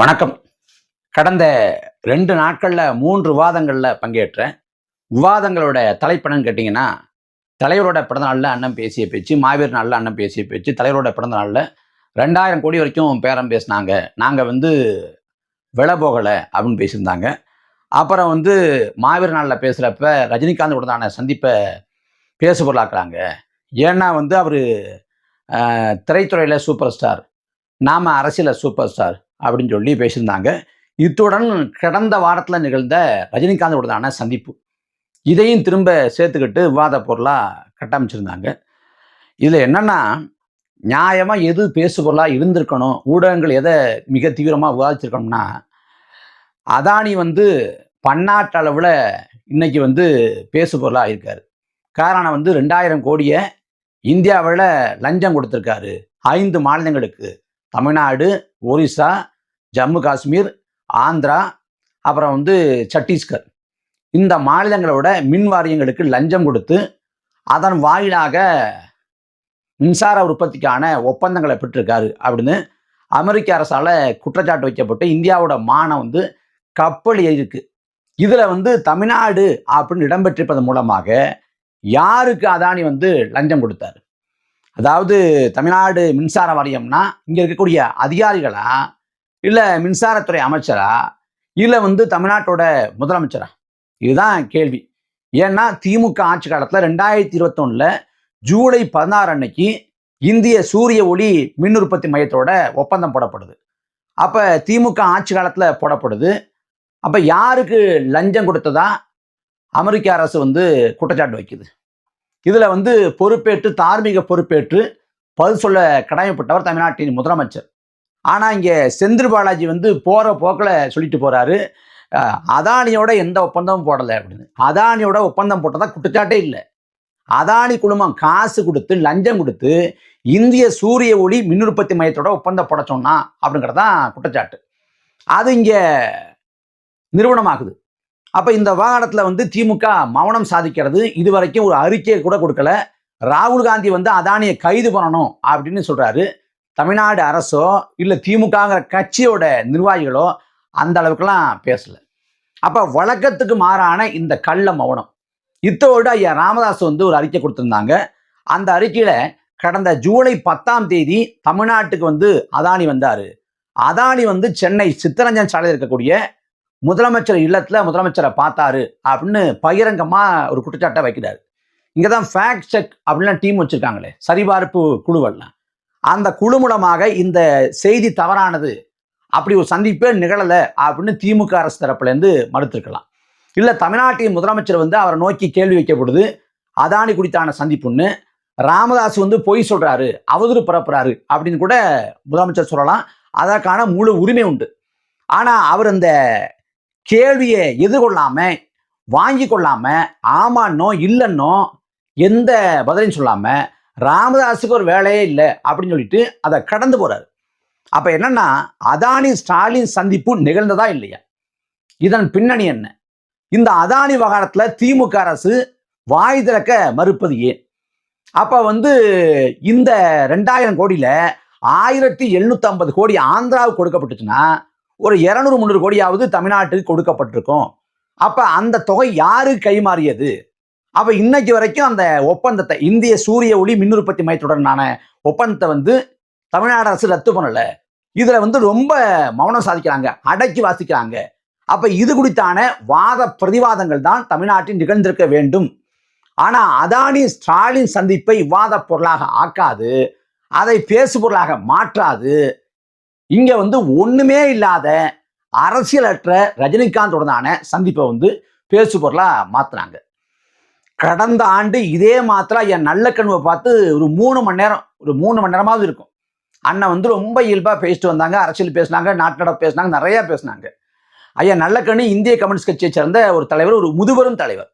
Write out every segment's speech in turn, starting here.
வணக்கம். கடந்த ரெண்டு நாட்களில் மூன்று விவாதங்களில் பங்கேற்றேன். விவாதங்களோட தலைப்பணம் கேட்டிங்கன்னா தலைவரோட பிறந்த நாளில் அண்ணன் பேசிய பேச்சு மாவீர் நாளில் அண்ணன் பேசிய பேச்சு தலைவரோட பிறந்த நாளில் ரெண்டாயிரம் கோடி வரைக்கும் பேரம் பேசினாங்க. நாங்கள் வந்து விலை போகலை அப்படின்னு பேசியிருந்தாங்க. அப்புறம் வந்து மாவீர் நாளில் பேசுகிறப்ப ரஜினிகாந்த் உடனான சந்திப்பை பேசு பொருளாக்குறாங்க ஏன்னா வந்து அவர் திரைத்துறையில் சூப்பர் ஸ்டார் நாம் அரசியலில் சூப்பர் ஸ்டார் அப்படின்னு சொல்லி பேசியிருந்தாங்க. இத்துடன் கடந்த வாரத்தில் நிகழ்ந்த ரஜினிகாந்தோடதான சந்திப்பு. இதையும் திரும்ப சேர்த்துக்கிட்டு விவாத பொருளாக கட்டமைச்சிருந்தாங்க. இதில் என்னென்னா நியாயமாக எது பேசுபொருளாக இருந்திருக்கணும் ஊடகங்கள் எதை மிக தீவிரமாக விவாதிச்சிருக்கணும்னா அதானி வந்து பன்னாட்டு அளவில் இன்னைக்கு வந்து பேசுபொருளாக இருக்கார். காரணம் வந்து ரெண்டாயிரம் கோடியை இந்தியாவில் லஞ்சம் கொடுத்துருக்காரு. ஐந்து மாநிலங்களுக்கு. தமிழ்நாடு ஒரிசா ஜம்மு காஷ்மீர் ஆந்திரா அப்புறம் வந்து சத்தீஸ்கர் இந்த மாநிலங்களோட மின் வாரியங்களுக்கு லஞ்சம் கொடுத்து அதன் வாயிலாக மின்சார உற்பத்திக்கான ஒப்பந்தங்களை பெற்றிருக்காரு அப்படின்னு அமெரிக்க அரசால் குற்றச்சாட்டு வைக்கப்பட்டு இந்தியாவோட மானம் வந்து கப்பல் இருக்கு இதில் வந்து தமிழ்நாடு அப்படின்னு இடம்பெற்றிருப்பதன் மூலமாக யாருக்கு அதானி வந்து லஞ்சம் கொடுத்தாரு? அதாவது தமிழ்நாடு மின்சார வாரியம்னா இங்கே இருக்கக்கூடிய அதிகாரிகளாக இல்லை மின்சாரத்துறை அமைச்சரா? இல்லை வந்து தமிழ்நாட்டோட முதலமைச்சரா? இதுதான் கேள்வி. ஏன்னா திமுக ஆட்சி காலத்தில் ரெண்டாயிரத்தி இருபத்தொன்னில் ஜூலை பதினாறு அன்னைக்கு இந்திய சூரிய ஒளி மின் உற்பத்தி மையத்தோட ஒப்பந்தம் போடப்படுது. அப்போ திமுக ஆட்சி காலத்தில் போடப்படுது. அப்போ யாருக்கு லஞ்சம் கொடுத்ததா? அமெரிக்க அரசு வந்து குற்றச்சாட்டு வைக்குது. இதில் வந்து பொறுப்பேற்று தார்மீக பொறுப்பேற்று பதில் சொல்ல கடமைப்பட்டவர் தமிழ்நாட்டின் முதலமைச்சர். ஆனால் இங்கே செந்தில் பாலாஜி வந்து போகிற போக்கில் சொல்லிட்டு போகிறாரு அதானியோட எந்த ஒப்பந்தமும் போடலை அப்படின்னு. அதானியோட ஒப்பந்தம் போட்டதா குற்றச்சாட்டே இல்லை. அதானி குழுமம் காசு கொடுத்து லஞ்சம் கொடுத்து இந்திய சூரிய ஒளி மின் உற்பத்தி மையத்தோட ஒப்பந்தம் போட சொன்னா அப்படிங்கிறதான் குற்றச்சாட்டு. அது இங்கே நிறுவனமாகுது. அப்போ இந்த விவகாரத்தில் வந்து திமுக மௌனம் சாதிக்கிறது இது வரைக்கும் ஒரு அறிக்கையை கூட கொடுக்கல. ராகுல் காந்தி வந்து அதானியை கைது பண்ணணும் அப்படின்னு சொல்கிறாரு தமிழ்நாடு அரசோ இல்லை திமுகங்கிற கட்சியோட நிர்வாகிகளோ அந்த அளவுக்குலாம் பேசல. அப்போ வழக்கத்துக்கு மாறான இந்த கள்ள மௌனம். இத்தோடு ஐயா ராமதாஸ் வந்து ஒரு அறிக்கை கொடுத்துருந்தாங்க. அந்த அறிக்கையில் கடந்த ஜூலை பத்தாம் தேதி தமிழ்நாட்டுக்கு வந்து அதானி வந்தார். அதானி வந்து சென்னை சித்தரஞ்சன் சாலையில் இருக்கக்கூடிய முதலமைச்சர் இல்லத்தில் முதலமைச்சரை பார்த்தாரு அப்படின்னு பகிரங்கமாக ஒரு குற்றச்சாட்டை வைக்கிறாரு. இங்கே தான் ஃபேக்ட் செக் அப்படின்லாம் டீம் வச்சுருக்காங்களே சரிபார்ப்பு குழுவெல்லாம். அந்த குழு மூலமாக இந்த செய்தி தவறானது அப்படி ஒரு சந்திப்பே நிகழலை அப்படின்னு திமுக அரசு தரப்புலேருந்து மறுத்திருக்கலாம். இல்லை தமிழ்நாட்டின் முதலமைச்சர் வந்து அவரை நோக்கி கேள்வி வைக்கப்படுது அதானி குறித்தான சந்திப்புன்னு. ராமதாஸ் வந்து பொய் சொல்கிறாரு அவதூறு பரப்புறாரு அப்படின்னு கூட முதலமைச்சர் சொல்லலாம். அதற்கான முழு உரிமை உண்டு. ஆனால் அவர் அந்த கேள்வியை எதிர்கொள்ளாமல் வாங்கி கொள்ளாமல் ஆமான்னோ இல்லைன்னோ எந்த பதிலையும் சொல்லாமல் ராமதாஸுக்கு ஒரு வேலையே இல்லை அப்படின்னு சொல்லிட்டு அதை கடந்து போறாரு. அப்ப என்னன்னா அதானி ஸ்டாலின் சந்திப்பு நிகழ்ந்ததா இல்லையா? இதன் பின்னணி என்ன? இந்த அதானி விவகாரத்துல திமுக அரசு வாய் திறக்க மறுப்பது ஏன்? அப்ப வந்து இந்த ரெண்டாயிரம் கோடியில ஆயிரத்தி எழுநூத்தி ஐம்பது கோடி ஆந்திராவுக்கு கொடுக்கப்பட்டுச்சுன்னா ஒரு இரநூறு முந்நூறு கோடியாவது தமிழ்நாட்டுக்கு கொடுக்கப்பட்டிருக்கும். அப்ப அந்த தொகை யாரு கைமாறியது? அப்ப இன்னைக்கு வரைக்கும் அந்த ஒப்பந்தத்தை இந்திய சூரிய ஒளி மின் உற்பத்தி மையத்துடனான ஒப்பந்தத்தை வந்து தமிழ்நாடு அரசு ரத்து பண்ணல. இதுல வந்து ரொம்ப மௌனம் சாதிக்கிறாங்க அடக்கி வாசிக்கிறாங்க. அப்ப இது குறித்தான வாத பிரதிவாதங்கள் தான் தமிழ்நாட்டில் நிகழ்ந்திருக்க வேண்டும். ஆனா அதானி ஸ்டாலின் சந்திப்பை விவாத பொருளாக ஆக்காது அதை பேசு பொருளாக மாற்றாது. இங்க வந்து ஒண்ணுமே இல்லாத அரசியலற்ற ரஜினிகாந்த் உடனான சந்திப்பை வந்து பேசு பொருளா மாத்துறாங்க கடந்த ஆண்டு இதே மாத்திரா என் நல்ல கண்ணுவை பார்த்து ஒரு மூணு மணி நேரம் ஒரு மூணு மணி நேரமாவது இருக்கும். அண்ணன் வந்து ரொம்ப இயல்பாக பேசிட்டு வந்தாங்க அரசியல் பேசினாங்க நாட்டு நடப்பு பேசினாங்க நிறையா பேசினாங்க. ஐயா நல்லக்கண்ணு இந்திய கம்யூனிஸ்ட் கட்சியை சேர்ந்த ஒரு தலைவர் ஒரு முதுபெரும் தலைவர்.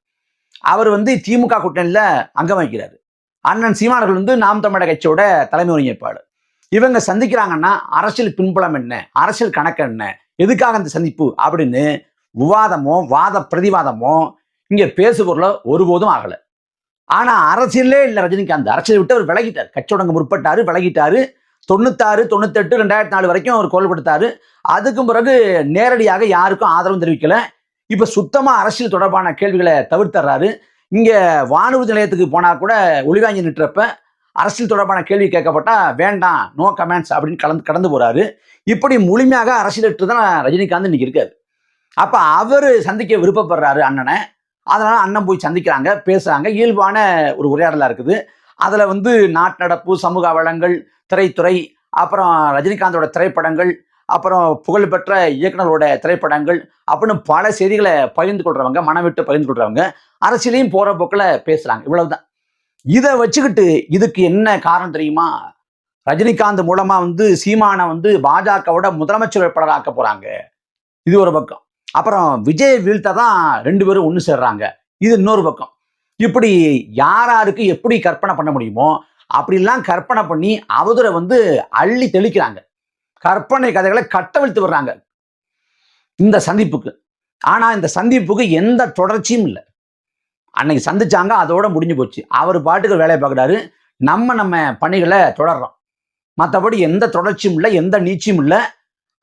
அவர் வந்து திமுக கூட்டணியில் அங்கம் வகிக்கிறார். அண்ணன் சீமானர்கள் வந்து நாம் தமிழக கட்சியோட தலைமை ஒருங்கிணைப்பாளர். இவங்க சந்திக்கிறாங்கன்னா அரசியல் பின்புலம் என்ன அரசியல் கணக்கு என்ன எதுக்காக அந்த சந்திப்பு அப்படின்னு விவாதமோ வாத பிரதிவாதமோ இங்கே பேசுபொருளோ ஒருபோதும் ஆகலை. ஆனால் அரசியலே இல்லை ரஜினிகாந்த். அரசியலை விட்டு அவர் விலகிட்டார். கட்சியோடங்க முற்பட்டாரு விலகிட்டாரு. தொண்ணூத்தாறு தொண்ணூத்தெட்டு ரெண்டாயிரத்தி நாலு வரைக்கும் அவர் குரல் கொடுத்தாரு. அதுக்கும் பிறகு நேரடியாக யாருக்கும் ஆதரவு தெரிவிக்கல. இப்போ சுத்தமாக அரசியல் தொடர்பான கேள்விகளை தவிர்த்தர்றாரு. இங்கே வானூர்தி நிலையத்துக்கு போனால் கூட ஒளிவாங்கி நிட்டுறப்ப அரசியல் தொடர்பான கேள்வி கேட்கப்பட்டா வேண்டாம் நோ கமெண்ட்ஸ் அப்படின்னு கலந்து கடந்து போறாரு. இப்படி முழுமையாக அரசியலிட்டு தான் ரஜினிகாந்த் இன்னைக்கு இருக்காரு. அப்போ அவர் சந்திக்க விருப்பப்படுறாரு அண்ணனை. அதனால அண்ணன் போய் சந்திக்கிறாங்க பேசுறாங்க. இயல்பான ஒரு உரையாடலா இருக்குது. அதுல வந்து நாட்டு நடப்பு சமூக வளங்கள் திரைத்துறை அப்புறம் ரஜினிகாந்தோட திரைப்படங்கள் அப்புறம் புகழ்பெற்ற இயக்குனரோட திரைப்படங்கள் அப்படின்னு பல செய்திகளை பகிர்ந்து கொள்றவங்க மனம் விட்டு பகிர்ந்து கொள்றவங்க அரசியலையும் போற போக்கில் பேசுறாங்க. இவ்வளவுதான். இதை வச்சுக்கிட்டு இதுக்கு என்ன காரணம் தெரியுமா? ரஜினிகாந்த் மூலமா வந்து சீமானை வந்து பாஜகவோட முதலமைச்சர் வேட்பாளர் ஆக்க போறாங்க. இது ஒரு பக்கம். அப்புறம் விஜய் வீழ்த்த தான் ரெண்டு பேரும் ஒன்று சேர்றாங்க. இது இன்னொரு பக்கம். இப்படி யார் யாருக்கு எப்படி கற்பனை பண்ண முடியுமோ அப்படிலாம் கற்பனை பண்ணி அவதூறை வந்து அள்ளி தெளிக்கிறாங்க. கற்பனை கதைகளை கட்டவிழ்த்து வர்றாங்க இந்த சந்திப்புக்கு. ஆனால் இந்த சந்திப்புக்கு எந்த தொடர்ச்சியும் இல்லை. அன்னைக்கு சந்திச்சாங்க அதோட முடிஞ்சு போச்சு. அவர் பாட்டுக்கு வேலையை பார்க்குறாரு. நம்ம நம்ம பணிகளை தொடர்றோம். மற்றபடி எந்த தொடர்ச்சியும் இல்லை எந்த நீச்சியும் இல்லை.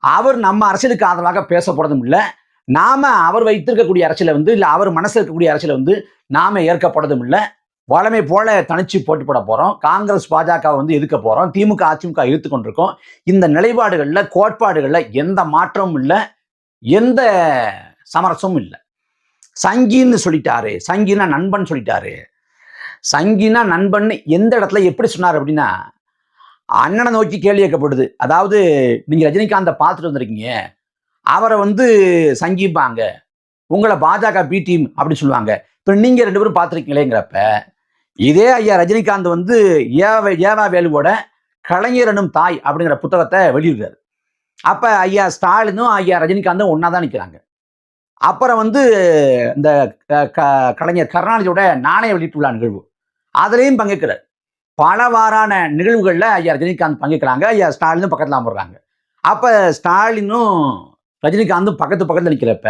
அவர் நம்ம அரசியலுக்கு ஆதரவாக பேச போகிறதும் இல்லை. நாம அவர் வைத்திருக்கக்கூடிய அரசியலை வந்து இல்லை அவர் மனசில் இருக்கக்கூடிய அரசியலை வந்து நாம ஏற்கப்படுறதும் இல்லை. வளமை போல தனிச்சு போட்டு போட போறோம். காங்கிரஸ் பாஜக வந்து எதுக்க போறோம். திமுக அதிமுக இழுத்து கொண்டிருக்கோம். இந்த நிலைப்பாடுகள்ல கோட்பாடுகள்ல எந்த மாற்றமும் இல்லை. எந்த சமரசமும் இல்லை. சங்கின்னு சொல்லிட்டாரு. சங்கினா நண்பன் சொல்லிட்டாரு. சங்கினா நண்பன் எந்த இடத்துல எப்படி சொன்னார் அப்படின்னா அண்ணனை நோக்கி கேள்வி கேட்கப்படுது. அதாவது நீங்க ரஜினிகாந்தை பார்த்துட்டு வந்திருக்கீங்க. அவரை வந்து சங்கிப்பாங்க. உங்களை பாஜக பி டீம் அப்படின்னு சொல்லுவாங்க. இப்போ நீங்க ரெண்டு பேரும் பார்த்துருக்கீங்களேங்கிறப்ப இதே ஐயா ரஜினிகாந்த் வந்து ஏவ ஏவா வேலுவோட கலைஞர் எனும் தாய் அப்படிங்கிற புத்தகத்தை வெளியிடுறாரு. அப்ப ஐயா ஸ்டாலினும் ஐயா ரஜினிகாந்தும் ஒன்றா தான் நிற்கிறாங்க அப்புறம் வந்து இந்த க- க- கலைஞர் கருணாநிதியோட நாணய வெளியிட்டுள்ள நிகழ்வு. அதுலேயும் பங்கேற்கிறார். பலவாறான நிகழ்வுகளில் ஐயா ரஜினிகாந்த் பங்கேற்கிறாங்க. ஐயா ஸ்டாலினும் பக்கத்தில் அமர்றாங்க அப்போ ஸ்டாலினும் ரஜினிகாந்தும் பக்கத்து பக்கத்தில் நிற்கிறப்ப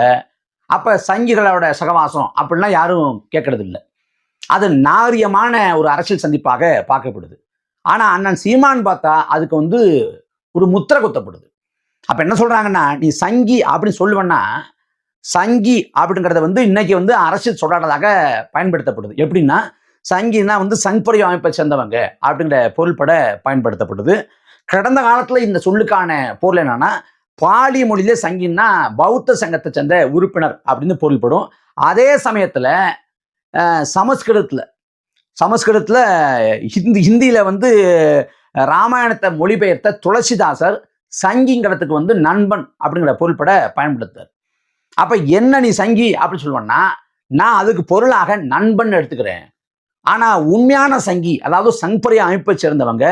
அப்போ சங்கிகளோட சகவாசம் அப்படின்லாம் யாரும் கேட்கறது இல்லை அது நாரியமான ஒரு அரசியல் சந்திப்பாக பார்க்கப்படுது. ஆனால் அண்ணன் சீமான் பார்த்தா அதுக்கு வந்து ஒரு முத்திரை குத்தப்படுது. அப்போ என்ன சொல்கிறாங்கன்னா நீ சங்கி அப்படின்னு சொல்லுவேன்னா சங்கி அப்படிங்கிறத வந்து இன்னைக்கு வந்து அரசியல் சொல்லாடதாக பயன்படுத்தப்படுது. எப்படின்னா சங்கினா வந்து சங்பரி அமைப்பை சேர்ந்தவங்க அப்படிங்கிற பொருள்பட பயன்படுத்தப்படுது. கடந்த காலத்தில் இந்த சொல்லுக்கான பொருள் என்னன்னா பாலி மொழியில சங்கின்னா பௌத்த சங்கத்தை சேர்ந்த உறுப்பினர் அப்படின்னு பொருள்படும். அதே சமயத்துல சமஸ்கிருதத்தில் சமஸ்கிருதத்துல சமஸ்கிருதத்துல ஹிந்தி ஹிந்தியில வந்து ராமாயணத்தை மொழிபெயர்த்த துளசிதாசர் சங்கிங்கிறதுக்கு வந்து நண்பன் அப்படிங்கிற பொருள்பட பயன்படுத்தார் அப்ப என்ன நீ சங்கி அப்படின்னு சொல்லுவேன்னா நான் அதுக்கு பொருளாக நண்பன் எடுத்துக்கிறேன். ஆனா உண்மையான சங்கி அதாவது சங்பரிய அமைப்பை சேர்ந்தவங்க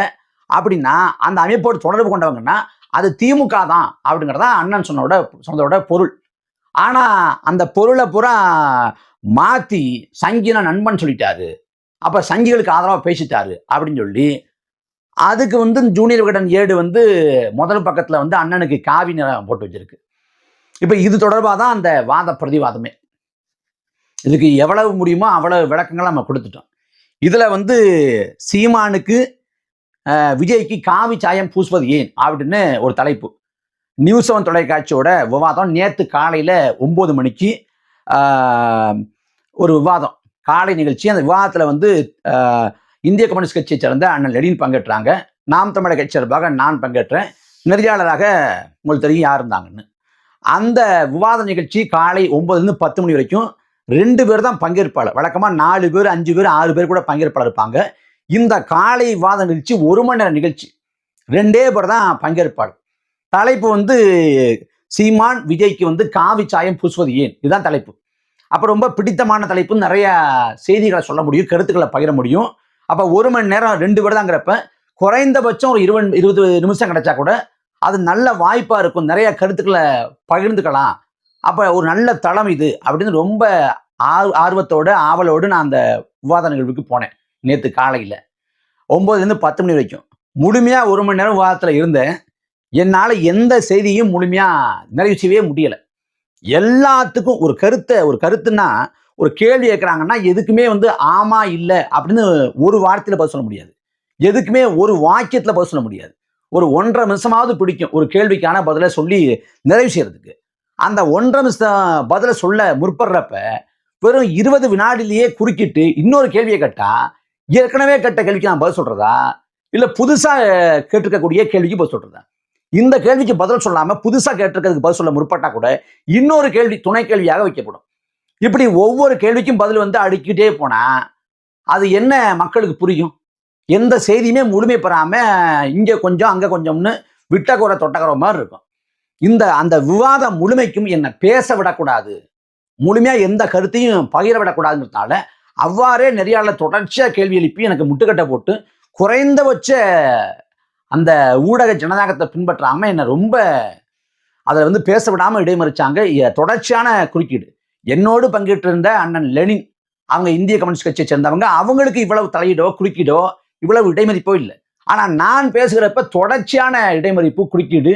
அப்படின்னா அந்த அமைப்போடு தொடர்பு கொண்டவங்கன்னா அது திமுக தான் அப்படிங்கிறதா அண்ணன் சொன்னோட சொன்னதோட பொருள். ஆனால் அந்த பொருளை பூரா மாற்றி சங்கினா நண்பன் சொல்லிட்டாரு. அப்போ சங்கிகளுக்கு ஆதரவாக பேசிட்டாரு அப்படின்னு சொல்லி அதுக்கு வந்து ஜூனியர் விகடன் ஏடு வந்து முதல் பக்கத்தில் வந்து அண்ணனுக்கு காவி நிறம் போட்டு வச்சிருக்கு. இப்போ இது தொடர்பாக தான் அந்த வாத பிரதிவாதமே. இதுக்கு எவ்வளவு முடியுமோ அவ்வளவு விளக்கங்களை நம்ம கொடுத்துட்டோம். இதில் வந்து சீமானுக்கு விஜய்க்கு காவி சாயம் பூசுவது ஏன்? அப்படின்னு ஒரு தலைப்பு. நியூஸ் செவன் தொலைக்காட்சியோட விவாதம் நேற்று காலையில் ஒம்பது மணிக்கு ஒரு விவாதம். காலை நிகழ்ச்சி. அந்த விவாதத்தில் வந்து இந்திய கம்யூனிஸ்ட் கட்சியை சேர்ந்த அண்ணன் லெனின் பங்கேற்றாங்க. நாம் தமிழக கட்சி சார்பாக நான் பங்கேற்றேன். நெறியாளராக உங்களுக்கு தெரியும் யார் இருந்தாங்கன்னு. அந்த விவாத நிகழ்ச்சி காலை ஒம்பதுலேருந்து பத்து மணி வரைக்கும் ரெண்டு பேர் தான் பங்கேற்பாளர். வழக்கமாக நாலு பேர் அஞ்சு பேர் ஆறு பேர் கூட பங்கேற்பாளர் இருப்பாங்க. இந்த காலை வாத நிகழ்ச்சி ஒரு மணி நேர நிகழ்ச்சி. ரெண்டே பேர் தான் பங்கேற்பாளர் தலைப்பு வந்து சீமான் விஜய்க்கு வந்து காவி சாயம் பூசுவது ஏன்? இதுதான் தலைப்பு. அப்போ ரொம்ப பிடித்தமான தலைப்பு நிறைய செய்திகளை சொல்ல முடியும் கருத்துக்களை பகிர முடியும். அப்போ ஒரு மணி நேரம் ரெண்டு பேர் தாங்கிறப்ப குறைந்தபட்சம் ஒரு இருபது இருபது நிமிஷம் கிடைச்சா கூட அது நல்ல வாய்ப்பாக இருக்கும். நிறைய கருத்துக்களை பகிர்ந்துக்கலாம். அப்போ ஒரு நல்ல தளம் இது அப்படின்னு ரொம்ப ஆர் ஆர்வத்தோட ஆவலோடு நான் அந்த விவாத நிகழ்வுக்கு போனேன். நேற்று காலையில். ஒம்போதுலேருந்து பத்து மணி வரைக்கும். முழுமையாக ஒரு மணி நேரம் விவாதத்தில் இருந்தேன். என்னால் எந்த செய்தியும் முழுமையாக நிறைவு செய்யவே முடியலை. எல்லாத்துக்கும் ஒரு கருத்தை ஒரு கருத்துன்னா ஒரு கேள்வி கேட்குறாங்கன்னா எதுக்குமே வந்து ஆமா இல்லை அப்படின்னு ஒரு வார்த்தையில் பதில் சொல்ல முடியாது. எதுக்குமே ஒரு வாக்கியத்தில் பதில் சொல்ல முடியாது. ஒரு ஒன்றரை நிமிஷமாவது பிடிக்கும் ஒரு கேள்விக்கான பதிலை சொல்லி நிறைவு செய்யறதுக்கு அந்த ஒன்றரை நிமிஷம் பதிலை சொல்ல முற்படுறப்ப வெறும் இருபது வினாடிலேயே குறுக்கிட்டு இன்னொரு கேள்வியை கேட்டால் ஏற்கனவே கேட்ட கேள்விக்கு நான் பதில் சொல்றதா? இல்ல புதுசா கேட்டிருக்கக்கூடிய கேள்விக்கு பதில் சொல்றதா? இந்த கேள்விக்கு பதில் சொல்லாம புதுசா கேட்டிருக்கிறதுக்கு பதில் சொல்ல முற்பட்டா கூட இன்னொரு கேள்வி துணை கேள்வியாக வைக்கப்படும். இப்படி ஒவ்வொரு கேள்விக்கும் பதில் வந்து அடுக்கிட்டே போனா அது என்ன மக்களுக்கு புரியும்? எந்த செய்தியுமே முழுமை பெறாம இங்க கொஞ்சம் அங்க கொஞ்சம்னு விட்டக்குறை தொட்டக்குறை மாதிரி இருக்கும். இந்த அந்த விவாதம் முழுமைக்கும் என்னை பேச விடக்கூடாது. முழுமையா எந்த கருத்தையும் பகிர விடக்கூடாதுங்கிறதுனால அவ்வாறே நெறியாளர் தொடர்ச்சியாக கேள்வி எழுப்பி எனக்கு முட்டுக்கட்டை போட்டு குறைந்தபட்ச அந்த ஊடக ஜனநாயகத்தை பின்பற்றாமல் என்னை ரொம்ப அதில் வந்து பேச விடாமல் இடைமறிச்சாங்க. தொடர்ச்சியான குறுக்கீடு. என்னோடு பங்கிட்டு இருந்த அண்ணன் லெனின் அவங்க இந்திய கம்யூனிஸ்ட் கட்சியை சேர்ந்தவங்க அவங்களுக்கு இவ்வளவு தலையீடோ குறுக்கீடோ இவ்வளவு இடைமறிப்போ இல்லை. ஆனால் நான் பேசுகிறப்ப தொடர்ச்சியான இடைமறிப்பு குறுக்கீடு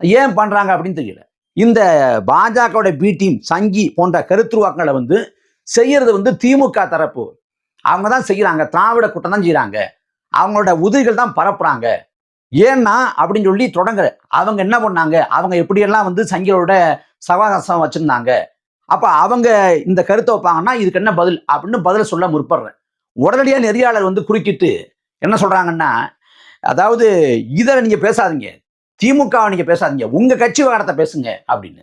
ஏன் பண்ணுறாங்க அப்படின்னு தெரியல. இந்த பாஜகவோட பி டீம் சங்கி போன்ற கருத்துருவாக்கங்களை வந்து செய்யறது வந்து திமுக தரப்பு. அவங்க தான் செய்கிறாங்க திராவிட கூட்டம் தான் செய்கிறாங்க அவங்களோட உதவிகள் தான் பரப்புறாங்க. ஏன்னா அப்படின்னு சொல்லி தொடங்க அவங்க என்ன பண்ணாங்க? அவங்க எப்படியெல்லாம் வந்து சங்கிகளோட சகவாசம் வச்சுருந்தாங்க? அப்போ அவங்க இந்த கருத்தை வைப்பாங்கன்னா இதுக்கு என்ன பதில்? அப்படின்னு பதில் சொல்ல முற்படுறேன். உடனடியாக நெறியாளர் வந்து குறுக்கிட்டு என்ன சொல்கிறாங்கன்னா அதாவது இதை நீங்கள் பேசாதீங்க. திமுக நீங்கள் பேசாதீங்க. உங்கள் கட்சி விவகாரத்தை பேசுங்க. அப்படின்னு.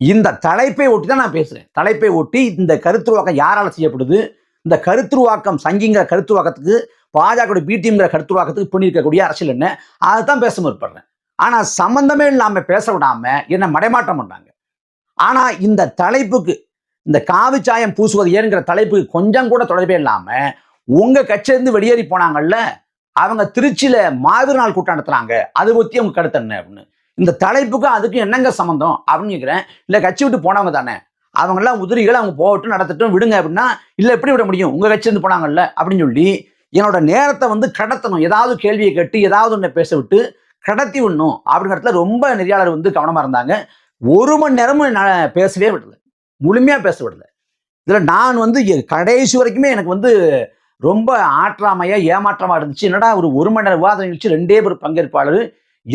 இந்த தலைப்பை ஒட்டி தான் நான் பேசுறேன். தலைப்பை ஒட்டி இந்த கருத்துருவாக்கம் யாரால செய்யப்படுது? இந்த கருத்துருவாக்கம் சங்கிங்கிற கருத்துருவாக்கத்துக்கு பாஜக பிடிஎம்ங்கிற கருத்துருவாக்கத்துக்கு பண்ணியிருக்கக்கூடிய அரசியல் என்ன? அதுதான் பேச முற்படுறேன். ஆனா சம்பந்தமே இல்லாம பேச விடாம என்ன மடைமாற்றம் பண்றாங்க? ஆனா இந்த தலைப்புக்கு இந்த காவி சாயம் பூசுவது ஏன்ங்கிற தலைப்புக்கு கொஞ்சம் கூட தொடர்பே இல்லாம உங்க கட்சியிலிருந்து வெளியேறி போனாங்கல்ல அவங்க திருச்சியில மாவீர நாள் கூட்டம் நடத்துறாங்க அது பத்தி அவங்க கருத்து என்ன அப்படின்னு? இந்த தலைப்புக்கும் அதுக்கும் என்னங்க சம்மந்தம் அப்படின்னு கேட்குறேன் இல்லை கட்சி விட்டு போனவங்க தானே. அவங்க எல்லாம் உதிரிகள் அவங்க போகட்டும் நடத்தட்டும் விடுங்க அப்படின்னா இல்லை எப்படி விட முடியும்? உங்கள் கட்சிருந்து போனாங்கல்ல அப்படின்னு சொல்லி என்னோட நேரத்தை வந்து கடத்தணும். ஏதாவது கேள்வியை கேட்டு ஏதாவது ஒன்று பேச விட்டு கடத்தி விடணும் அப்படிங்கிறதுல ரொம்ப நெறியாளர் வந்து கவனமாக இருந்தாங்க. ஒரு மணி நேரமும் நான் பேசவே விடலை. முழுமையாக பேச விடலை. இதில் நான் வந்து கடைசி வரைக்குமே எனக்கு வந்து ரொம்ப ஆற்றாமையாக ஏமாற்றமாக இருந்துச்சு. என்னடா ஒரு ஒரு மணி நேரம் விவாதம் நிகழ்ச்சி ரெண்டே பேர் பங்கேற்பாளர்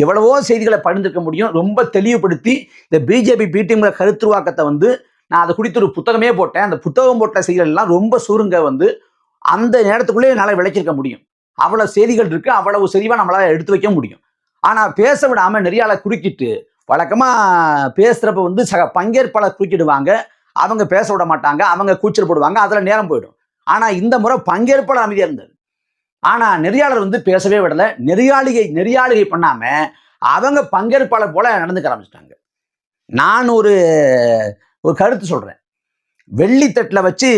எவ்வளவோ செய்திகளை பகிர்ந்திருக்க முடியும். ரொம்ப தெளிவுபடுத்தி இந்த பிஜேபி பிடிங்கிற கருத்துருவாக்கத்தை வந்து நான் அதை குறித்து ஒரு புத்தகமே போட்டேன். அந்த புத்தகம் போட்ட செய்திகள் எல்லாம் ரொம்ப சுருங்க வந்து அந்த நேரத்துக்குள்ளே என்னால் விளைச்சிருக்க முடியும். அவ்வளவு செய்திகள் இருக்கு. அவ்வளவு செறிவா நம்மளால எடுத்து வைக்க முடியும். ஆனா பேச விடாம நிறையால குறுக்கிட்டு வழக்கமா பேசுறப்ப வந்து சக பங்கேற்பாளர் குறுக்கிடுவாங்க. அவங்க பேச விட மாட்டாங்க. அவங்க கூச்சல் போடுவாங்க. அதுல நேரம் போயிடும். ஆனா இந்த முறை பங்கேற்பாளர் அமைதியா இருந்தது ஆனா நெறியாளர் வந்து பேசவே விடல. நெறியாளிகை நெறியாளிகை பண்ணாம அவங்க பங்கேற்பாளர் போல நடந்துக்க ஆரம்பிச்சிட்டாங்க. நான் ஒரு ஒரு கருத்து சொல்றேன். வெள்ளித்தட்டில் வச்சு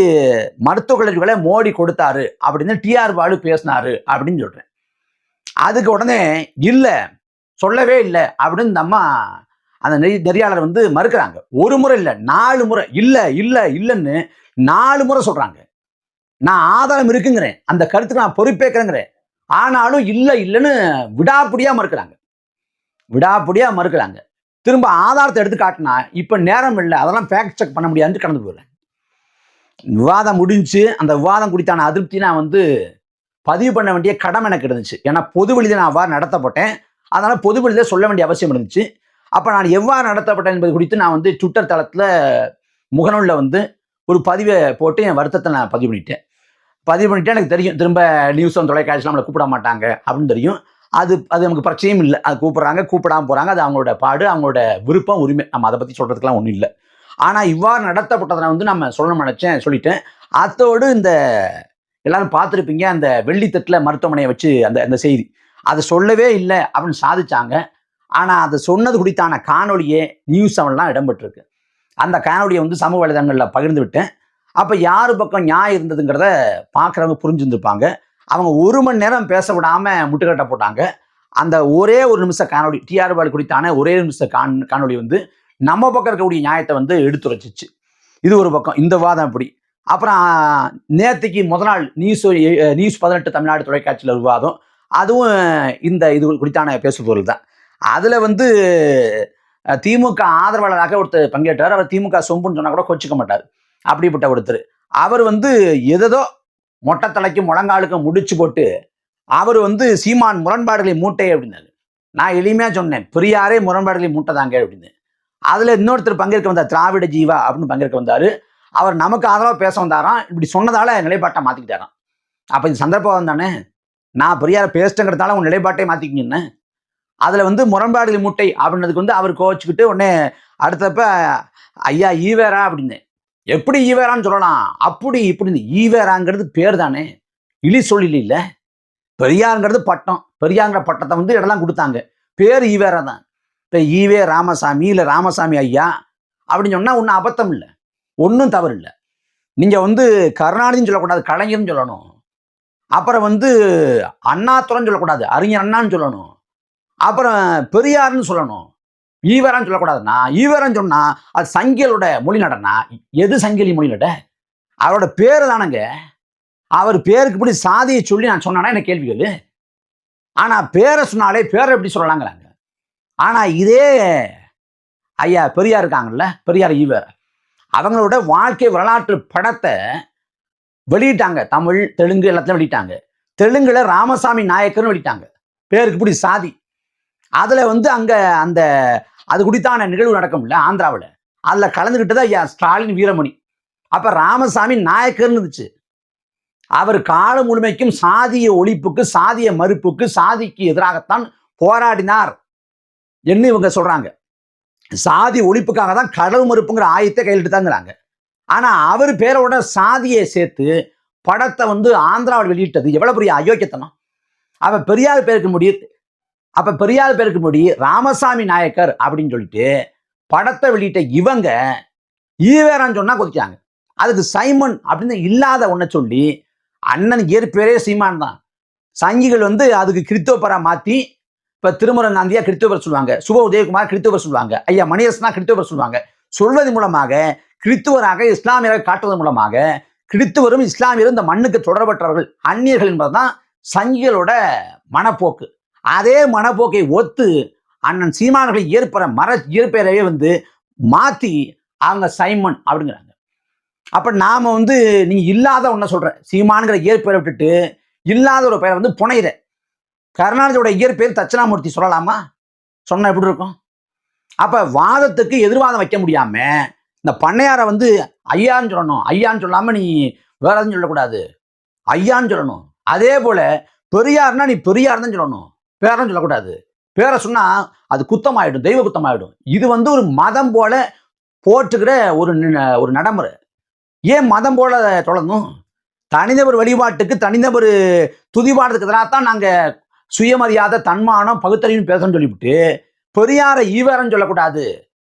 மருத்துவ கல்லூரிகளை மோடி கொடுத்தாரு அப்படின்னு டிஆர் பாலு பேசினாரு அப்படின்னு சொல்றேன். அதுக்கு உடனே இல்லை சொல்லவே இல்லை அப்படின்னு இந்த அம்மா அந்த நெறி நெறியாளர் வந்து மறுக்கிறாங்க. ஒரு முறை இல்லை நாலு முறை இல்லை இல்லை இல்லைன்னு நாலு முறை சொல்றாங்க. நான் ஆதாரம் இருக்குங்கிறேன். அந்த கருத்துக்கு நான் பொறுப்பேற்கிறேங்கிறேன். ஆனாலும் இல்லை இல்லைன்னு விடாப்பிடியா மறுக்கிறாங்க விடாப்பிடியா மறுக்கிறாங்க திரும்ப ஆதாரத்தை எடுத்து காட்டினா இப்போ நேரம் இல்லை அதெல்லாம் ஃபேக்ட் செக் பண்ண முடியாதுன்னு கடந்து போயிடுறேன். விவாதம் முடிஞ்சு அந்த விவாதம் குறித்தான அதிருப்தி நான் வந்து பதிவு பண்ண வேண்டிய கடமை எனக்கு இருந்துச்சு. ஏன்னா பொது வெளியில் நான் அவ்வாறு நடத்தப்பட்டேன். அதனால் பொது வெளியில் சொல்ல வேண்டிய அவசியம் இருந்துச்சு. அப்போ நான் எவ்வாறு நடத்தப்பட்டேன் என்பது குறித்து நான் வந்து ட்விட்டர் தளத்தில் முகநூலில் வந்து ஒரு பதிவை போட்டு என் வருத்தத்தை நான் பதிவு பண்ணிட்டேன். பதிவு பண்ணிட்டு எனக்கு தெரியும். திரும்ப நியூஸ் ஒன் தொலைக்காட்சியில் நம்மளை கூப்பிட மாட்டாங்க அப்படின்னு தெரியும். அது அது நமக்கு பிரச்சனையும் இல்லை. அது கூப்பிட்றாங்க கூப்பிடாம போகிறாங்க அது அவங்களோட பாடு அவங்களோட விருப்பம் உரிமை. நம்ம அதை பற்றி சொல்கிறதுக்கெலாம் ஒன்றும் இல்லை. ஆனால் இவ்வாறு நடத்தப்பட்டதை வந்து நம்ம சொல்லணும்னு நினச்சேன் சொல்லிட்டேன். அத்தோடு இந்த எல்லாரும் பார்த்துருப்பீங்க அந்த வெள்ளித்தட்டில் மருத்துவமனையை வச்சு அந்த அந்த செய்தி. அதை சொல்லவே இல்லை அப்படின்னு சாதிச்சாங்க. ஆனால் அதை சொன்னது குறித்தான காணொலியே நியூஸ் செவன்லாம் இடம்பெற்றிருக்கு அந்த காணொலியை வந்து சமூக வலைதளங்களில் பகிர்ந்து விட்டேன். அப்போ யார் பக்கம் நியாயம் இருந்ததுங்கிறத பார்க்குறவங்க புரிஞ்சுருந்துருப்பாங்க. அவங்க ஒரு மணி நேரம் பேச விடாமல் முட்டுக்கட்டை போட்டாங்க. அந்த ஒரே ஒரு நிமிஷம் காணொளி டிஆர் பால் குறித்தான ஒரே நிமிஷம் காண் காணொளி வந்து நம்ம பக்கம் இருக்கக்கூடிய நியாயத்தை வந்து எடுத்துரைச்சிச்சு. இது ஒரு பக்கம் இந்த வாதம் அப்படி. அப்புறம் நேற்றுக்கு முத நாள் நியூஸ் நியூஸ் பதினெட்டு தமிழ்நாடு தொலைக்காட்சியில் விவாதம் அதுவும் இந்த இது குறித்தான பேசுபொருள் தான். அதில் வந்து திமுக ஆதரவாளராக ஒருத்தர் பங்கேற்றார். அவர் திமுக சொம்புன்னு சொன்னால் கூட கொச்சிக்க மாட்டார். அப்படிப்பட்ட ஒருத்தர் அவர் வந்து எதோ மொட்டை தலைக்கும் முழங்காலுக்கும் முடிச்சு போட்டு அவர் வந்து சீமான் முரண்பாடுகளை மூட்டை அப்படின்னாரு. நான் எளிமையாக சொன்னேன் பெரியாரே முரண்பாடுகளை மூட்டதாங்க அப்படின்னு அதில் இன்னொருத்தர் பங்கேற்க வந்தார் திராவிட ஜீவா அப்படின்னு பங்கேற்க வந்தார். அவர் நமக்கு ஆதரவாக பேச வந்தாராம் இப்படி சொன்னதால நிலைப்பாட்டை மாற்றிக்கிட்டாராம் அப்போ இது சந்தர்ப்பம் தானே? நான் பெரியாரை பேசிட்டேங்கிறதால உன் நிலைப்பாட்டை மாற்றிக்கிங்கன்னு அதில் வந்து முரண்பாடுகள் மூட்டை அப்படின்னதுக்கு வந்து அவர் கோச்சிக்கிட்டு உடனே அடுத்தப்ப ஐயா ஈவேரா அப்படின்னு எப்படி ஈவேரான்னு சொல்லலாம்? அப்படி இப்படின்னு. ஈவேராங்கிறது பேர் தானே இழி சொல்லில் இல்லை பெரியாருங்கிறது பட்டம். பெரியாங்கிற பட்டத்தை வந்து இடம்லாம் கொடுத்தாங்க. பேர் ஈவேரா தான். இப்போ ஈவே ராமசாமி இல்லை ராமசாமி ஐயா அப்படின்னு சொன்னால் ஒன்றும் அபத்தம் இல்லை. ஒன்றும் தவறு இல்லை. நீங்கள் வந்து கருணாநிதின்னு சொல்லக்கூடாது கலைஞர்னு சொல்லணும். அப்புறம் வந்து அண்ணாத்துறன்னு சொல்லக்கூடாது அறிஞர் அண்ணான்னு சொல்லணும். அப்புறம் பெரியார்னு சொல்லணும். ஈவரான்னு சொல்லக்கூடாதுண்ணா. ஈவரன்னு சொன்னா அது சங்கியலோட மொழி நடனா எது சங்கிலி மொழி நட? அவரோட பேர் தானங்க. அவர் பேருக்கு இப்படி சாதியை சொல்லி நான் சொன்னானா என்ன கேள்விகள் ஆனா பேரை சொன்னாலே பேரை எப்படி சொல்லலாங்கிறாங்க. ஆனா இதே ஐயா பெரியார் இருக்காங்கல்ல பெரியார் ஈவர் அவங்களோட வாழ்க்கை வரலாற்று படத்தை வெளியிட்டாங்க. தமிழ் தெலுங்கு எல்லாத்தையும் வெளியிட்டாங்க. தெலுங்குல ராமசாமி நாயக்கர்னு வெளியிட்டாங்க. பேருக்கு இப்படி சாதி. அதில் வந்து அங்கே அந்த அது குடித்தான நிகழ்வு நடக்கும்ல ஆந்திராவில். அதில் கலந்துக்கிட்டது ஐயா ஸ்டாலின் வீரமணி. அப்போ ராமசாமி நாயக்கர்னு இருந்துச்சு. அவர் காலம் முழுமைக்கும் சாதிய ஒழிப்புக்கு சாதிய மறுப்புக்கு சாதிக்கு எதிராகத்தான் போராடினார் என்று இவங்க சொல்கிறாங்க சாதி ஒழிப்புக்காக தான் கடல் மறுப்புங்கிற ஆயத்தை கையில் தாங்கிறாங்க ஆனால் அவர் பேரோட சாதியை சேர்த்து படத்தை வந்து ஆந்திராவில் வெளியிட்டது எவ்வளவு பெரிய அயோக்கியத்தனம். அவன் பெரியார் பேருக்கு முடியுது அப்ப பெரியார் பேருக்கு முடி ராமசாமி நாயக்கர் அப்படின்னு சொல்லிட்டு படத்தை வெளியிட்ட இவங்க ஈவேரான்னு சொன்னா கொதிச்சாங்க அதுக்கு சைமன் அப்படின்னு இல்லாத ஒன்றை சொல்லி அண்ணன் இயற்பேரே சீமான் தான். சங்கிகள் வந்து அதுக்கு கிறித்தோப்பரா மாத்தி இப்ப திருமுருகன் காந்தியா கிறித்தோபர் சொல்லுவாங்க. சுப உதயகுமார் கிறித்தோபர் சொல்லுவாங்க. ஐயா மணியரசனா கிறித்தோபர் சொல்லுவாங்க. சொல்வது மூலமாக கிறித்துவராக இஸ்லாமியராக காட்டுவதன் மூலமாக கிறித்துவரும் இஸ்லாமியரும் இந்த மண்ணுக்கு தொடர்பற்றவர்கள் அந்நியர்கள் என்பதுதான் சங்கிகளோட மனப்போக்கு. அதே மனப்போக்கை ஒத்து அண்ணன் சீமான்களை ஏற்பற மர இயற்பெயரவே வந்து மாத்தி அவங்க சைமன் அப்படிங்கிறாங்க. அப்ப நாம வந்து நீ இல்லாத ஒன்ன சொல்ற. சீமானுங்கிற இயற்பெயரை விட்டுட்டு இல்லாத ஒரு பெயரை வந்து புனையிற. கருணாநிதியோட இயற்பெயர் தட்சிணாமூர்த்தி சொல்லலாமா? சொன்னா எப்படி இருக்கும்? அப்ப வாதத்துக்கு எதிர்வாதம் வைக்க முடியாம இந்த பண்ணையாரை வந்து ஐயான்னு சொல்லணும். ஐயான்னு சொல்லாம நீ வேற எதுவும் சொல்லக்கூடாது. ஐயான்னு சொல்லணும். அதே போல பெரியார்னா நீ பெரியார் தான் சொல்லணும். பேரன்னு சொல்லக்கூடாது. பேரை சொன்னா அது குத்தமாயிடும் தெய்வ குத்தமாயிடும். இது வந்து ஒரு மதம் போல போட்டுக்கிற ஒரு ஒரு நடைமுறை. ஏன் மதம் போல தொடரணும் தனிநபர் வழிபாட்டுக்கு தனிநபர் துதிபாடுறதுக்கு எதிராக தான் நாங்க சுயமரியாதை தன்மானம் பகுத்தறிவு பேசணும்னு சொல்லிவிட்டு பெரியாரை ஈவேரன்னு சொல்லக்கூடாது.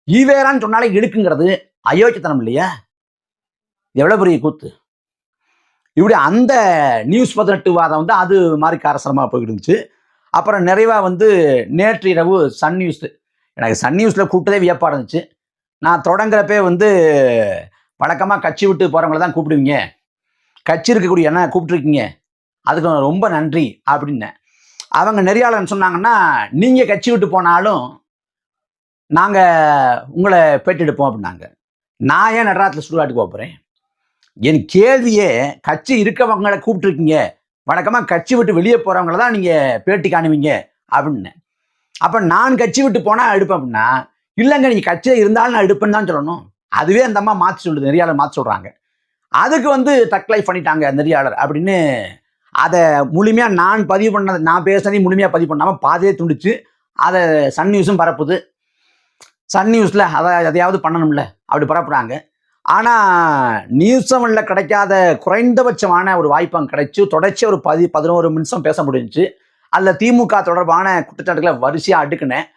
ஈவேரான்னு சொன்னாலே இழுக்குங்கிறது அயோக்கியத்தனம் இல்லையா? எவ்வளவு பெரிய கூத்து. இப்படி அந்த நியூஸ் பதினெட்டு வாதம் வந்து அது மாதிரி காரசரமாக போயிட்டு இருந்துச்சு. அப்புறம் நிறைவாக வந்து நேற்று இரவு சன் நியூஸ் எனக்கு சன் நியூஸில் கூப்பிட்டதே வியப்பாக இருந்துச்சு. நான் தொடங்குறப்பே வந்து வழக்கமாக கட்சி விட்டு போகிறவங்கள தான் கூப்பிடுவீங்க. கட்சி இருக்கக்கூடிய என்ன கூப்பிட்ருக்கீங்க அதுக்கு ரொம்ப நன்றி அப்படின்னேன். அவங்க நெறியாளர் சொன்னாங்கன்னா நீங்கள் கட்சி விட்டு போனாலும் நாங்கள் உங்களை பேட்டெடுப்போம் அப்படின்னாங்க. நான் ஏன் நடராத்தில் சுடுகாட்டுக்கு போகிறேன் என் கேள்வியே கட்சி இருக்கவங்களை கூப்பிட்டுருக்கீங்க. வழக்கமாக கட்சி விட்டு வெளியே போகிறவங்கள தான் நீங்கள் பேட்டி காணுவீங்க அப்படின்னு. அப்போ நான் கட்சி விட்டு போனால் எடுப்பேன் அப்படின்னா இல்லைங்க நீங்கள் கட்சியில் இருந்தாலும் நான் எடுப்பேன்னு தான் சொல்லணும். அதுவே அந்த அம்மா மாற்றி சொல்லுது நெறியாளர் மாற்றி சொல்கிறாங்க அதுக்கு வந்து தக்லைஃப் பண்ணிட்டாங்க நெறியாளர் அப்படின்னு அதை முழுமையாக நான் பதிவு பண்ணதை நான் பேசுனதையும் முழுமையாக பதிவு பண்ணாமல் பாதையே துண்டிச்சு அதை சன் நியூஸும் பரப்புது. சன் நியூஸில் அதை எதையாவது பண்ணணும்ல அப்படி பரப்புகிறாங்க ஆனால் நியூஸ் செவனில் கிடைக்காத குறைந்தபட்சமான ஒரு வாய்ப்பு அங்கே கிடைச்சு தொடர்ச்சி ஒரு பதி பதினோரு நிமிஷம் பேச முடிஞ்சுச்சு. அதில் திமுக தொடர்பான குற்றச்சாட்டுகளை வரிசையாக அடுக்குனேன்.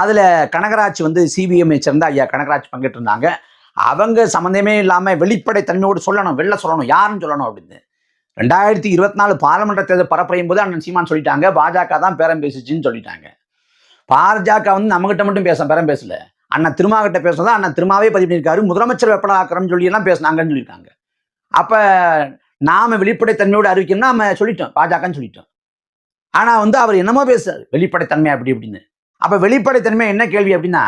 அதில் கனகராஜ் வந்து சிபிஎம்ஐ சேர்ந்த ஐயா கனகராஜ் பங்கேற்றிருந்தாங்க. அவங்க சம்மந்தமே இல்லாமல் வெளிப்படை தன்மையோடு சொல்லணும் வெளில சொல்லணும் யாருன்னு சொல்லணும் அப்படின்னு. ரெண்டாயிரத்தி இருபத்தி நாலு பாராளுமன்ற தேர்தல் பரப்புறையும் போது அண்ணன் சீமான் சொல்லிட்டாங்க பாஜக தான் பேரம் பேசிச்சுன்னு சொல்லிட்டாங்க. பாஜக வந்து நம்மகிட்ட மட்டும் பேச பேரம் பேசல. அண்ணன் திருமாகிட்ட பேசுனதா அண்ணன் திருமாவே பதிவு பண்ணியிருக்காரு. முதலமைச்சர் வெப்படாக்கிறோம்னு சொல்லி எல்லாம் பேசினாங்கன்னு சொல்லியிருக்காங்க. அப்போ நாம வெளிப்படைத்தன்மையோடு அறிவிக்கணும்னா நம்ம சொல்லிட்டோம் பாஜகன்னு சொல்லிட்டோம். ஆனால் வந்து அவர் என்னமோ பேசுறாரு வெளிப்படைத்தன்மை அப்படி இப்படின்னு. அப்போ வெளிப்படைத்தன்மை என்ன கேள்வி அப்படின்னா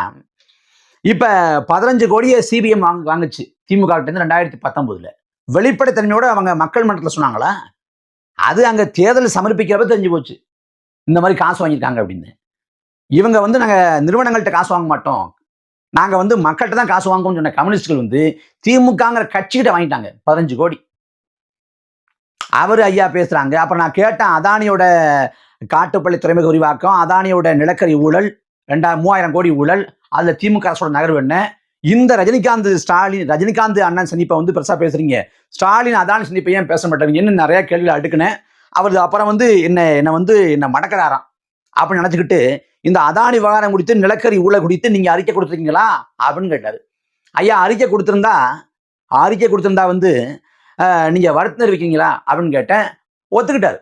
இப்போ பதினஞ்சு கோடியை சிபிஎம் வாங்க வாங்குச்சு திமுக கிட்ட ரெண்டாயிரத்தி பத்தொம்போதில் வெளிப்படைத்தன்மையோடு அவங்க மக்கள் மன்றத்தில் சொன்னாங்களா? அது அங்கே தேர்தல் சமர்ப்பிக்கிறப்ப தெரிஞ்சு போச்சு. இந்த மாதிரி காசு வாங்கியிருக்காங்க அப்படின்னு. இவங்க வந்து நாங்கள் நிறுவனங்கள்கிட்ட காசு வாங்க மாட்டோம். நாங்கள் வந்து மக்கள்கிட்ட தான் காசு வாங்குவோம்னு சொன்ன கம்யூனிஸ்ட்கள் வந்து திமுகங்கிற கட்சிகிட்ட வாங்கிட்டாங்க பதினஞ்சு கோடி. அவர் ஐயா பேசுகிறாங்க அப்புறம் நான் கேட்டேன் அதானியோட காட்டுப்பள்ளி துறைமுக விரிவாக்கம் அதானியோட நிலக்கரி ஊழல் ரெண்டா மூவாயிரம் கோடி ஊழல் அதில் திமுக அரசோட நகர்வு என்ன? இந்த ரஜினிகாந்த் ஸ்டாலின் ரஜினிகாந்த் அண்ணன் சந்திப்பை வந்து பெருசாக பேசுறீங்க. ஸ்டாலின் அதானி சந்திப்பை ஏன் பேச மாட்டாங்க என்ன நிறைய கேள்விகள் அடுக்குனேன். அவர் அப்புறம் வந்து என்ன என்னை வந்து என்னை மடக்கிறாராம். அப்படின்னு நினச்சிக்கிட்டு இந்த அதானி விவகாரம் குறித்து நிலக்கரி ஊழல் குறித்து நீங்கள் அறிக்கை கொடுத்துருக்கீங்களா? அப்படின்னு கேட்டார். ஐயா அறிக்கை கொடுத்துருந்தா அறிக்கை கொடுத்துருந்தா வந்து நீங்க வருத்தம் அப்படின்னு கேட்டேன். ஒத்துக்கிட்டாரு.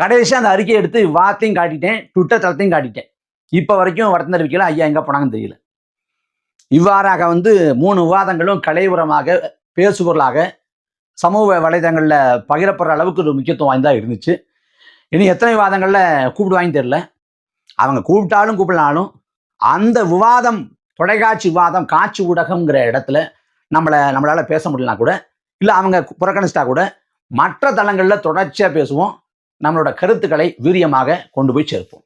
கடைசியாக அந்த அறிக்கையை எடுத்து வார்த்தையும் காட்டிட்டேன் ட்விட்டர் தளத்தையும் காட்டிட்டேன். இப்போ வரைக்கும் வருத்தம் தெரிவிக்கல ஐயா எங்கே போனாங்கன்னு தெரியல. இவ்வாறாக வந்து மூணு விவாதங்களும் கலையுரமாக பேசுபொருளாக சமூக வலைதளங்களில் பகிரப்படுற அளவுக்கு ஒரு முக்கியத்துவம் வாய்ந்தா இருந்துச்சு. இனி எத்தனை விவாதங்களில் கூப்பிடுவாங்கன்னு தெரியல. அவங்க கூப்பிட்டாலும் கூப்பிடலாலும் அந்த விவாதம் தொலைக்காட்சி விவாதம் காட்சி ஊடகம்ங்கிற இடத்துல நம்மளை நம்மளால் பேச முடியலனா கூட இல்லை அவங்க புறக்கணிச்சிட்டா கூட மற்ற தளங்களில் தொடர்ச்சியாக பேசுவோம். நம்மளோட கருத்துக்களை வீரியமாக கொண்டு போய் சேர்ப்போம்.